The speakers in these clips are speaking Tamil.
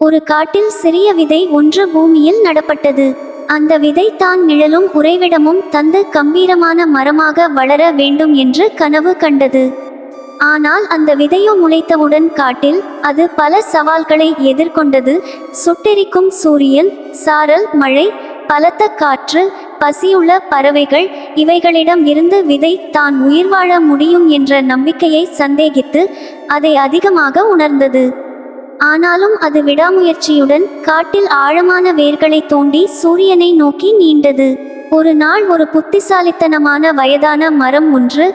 ஒரு காட்டில் சிறிய விதை ஒன்று பூமியில் நடப்பட்டது. அந்த விதை தான் நிழலும் உறைவிடமும் தந்து கம்பீரமான மரமாக வளர வேண்டும் என்று கனவு கண்டது. ஆனால் அந்த விதையோ முளைத்தவுடன் காட்டில் அது பல சவால்களை எதிர்கொண்டது. சுட்டெரிக்கும் சூரியன் சாரல் மழை பலத்த காற்று பசியுள்ள பறவைகள் இவைகளிடம் இருந்து விதை தான் உயிர் வாழ முடியும் என்ற நம்பிக்கையை சந்தேகித்து அதை அதிகமாக உணர்ந்தது. ஆனாலும் அது விடாமுயற்சியுடன் காட்டில் ஆழமான வேர்களை தோண்டி சூரியனை நோக்கி நீண்டது. ஒரு நாள் ஒரு புத்திசாலித்தனமான வயதான மரம் ஒன்று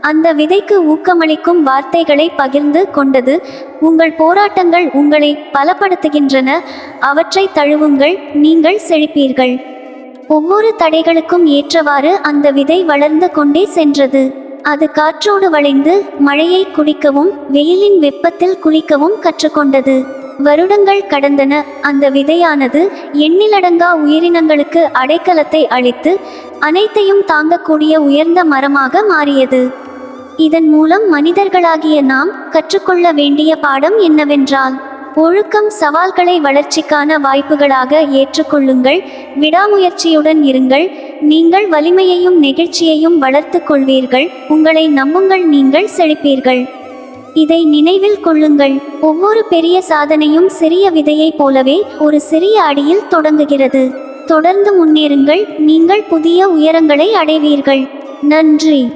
அந்த விதைக்கு ஊக்கமளிக்கும் வார்த்தைகளை பகிர்ந்து கொண்டது. உங்கள் போராட்டங்கள் உங்களை பலப்படுத்துகின்றன அவற்றை தழுவுங்கள் நீங்கள் செழிப்பீர்கள். ஒவ்வொரு தடைகளுக்கும் ஏற்றவாறு அந்த விதை வளர்ந்து கொண்டே சென்றது. அது காற்றோடு வளைந்து மழையை குடிக்கவும் வெயிலின் வெப்பத்தில் குளிக்கவும் கற்றுக்கொண்டது. வருடங்கள் கடந்தன. அந்த விதையானது எண்ணிலடங்கா உயிரினங்களுக்கு அடைக்கலத்தை அளித்து அனைத்தையும் தாங்கக்கூடிய உயர்ந்த மரமாக மாறியது. இதன் மூலம் மனிதர்களாகிய நாம் கற்றுக்கொள்ள வேண்டிய பாடம் என்னவென்றால் ஒழுக்கம் சவால்களை வளர்ச்சிக்கான வாய்ப்புகளாக ஏற்றுக்கொள்ளுங்கள். விடாமுயற்சியுடன் இருங்கள். நீங்கள் வலிமையையும் நெகிழ்ச்சியையும் வளர்த்து கொள்வீர்கள். உங்களை நம்புங்கள். நீங்கள் செழிப்பீர்கள். இதை நினைவில் கொள்ளுங்கள். ஒவ்வொரு பெரிய சாதனையும் சிறிய விதையைப் போலவே ஒரு சிறிய அடியில் தொடங்குகிறது. தொடர்ந்து முன்னேறுங்கள். நீங்கள் புதிய உயரங்களை அடைவீர்கள். நன்றி.